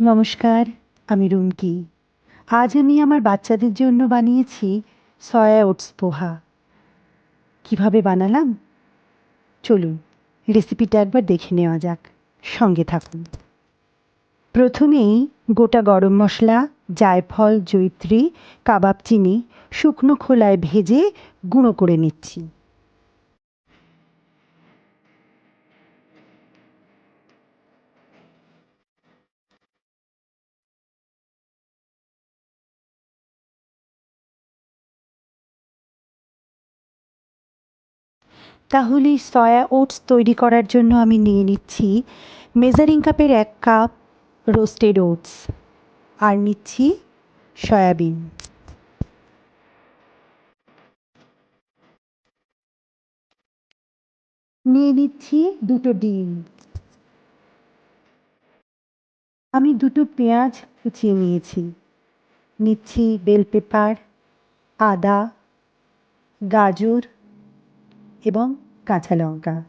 নমস্কার, আমি রুমকি। আজ আমি আমার বাচ্চাদের জন্য বানিয়েছি সয়া ওটস পোহা। কীভাবে বানালাম? চলুন, রেসিপিটা একবার দেখে নেওয়া যাক। সঙ্গে থাকুন। প্রথমেই গোটা গরম মশলা, জায়ফল জৈত্রী কাবাব, চিনি, শুকনো খোলায় ভেজে গুঁড়ো করে নিচ্ছি। তাহলে সয়া ওটস তৈরি করার জন্য আমি নিয়ে নিচ্ছি মেজারিং কাপের এক কাপ রোস্টেড ওটস আর নিচ্ছি সয়াবিন। নিয়ে নিচ্ছি দুটো ডিম। আমি দুটো পেঁয়াজ কুচিয়ে নিয়েছি। নিচ্ছি বেল পেপার, আদা, গাজর এবং কাঁচা লঙ্কা।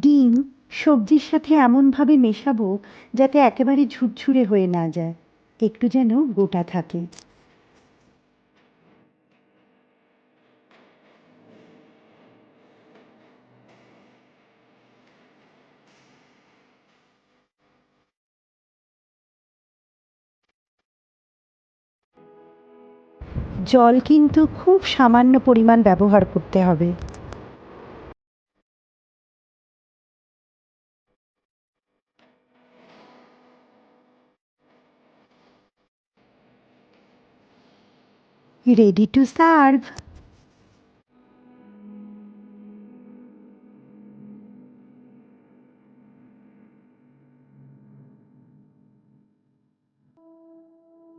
ডিম সবজির সাথে এমনভাবে মেশাবো যাতে একেবারে ঝুরঝুরে হয়ে না যায়। একটু যেন গোটা থাকে। জল কিন্তু খুব সামান্য পরিমাণ ব্যবহার করতে হবে। Ready to serve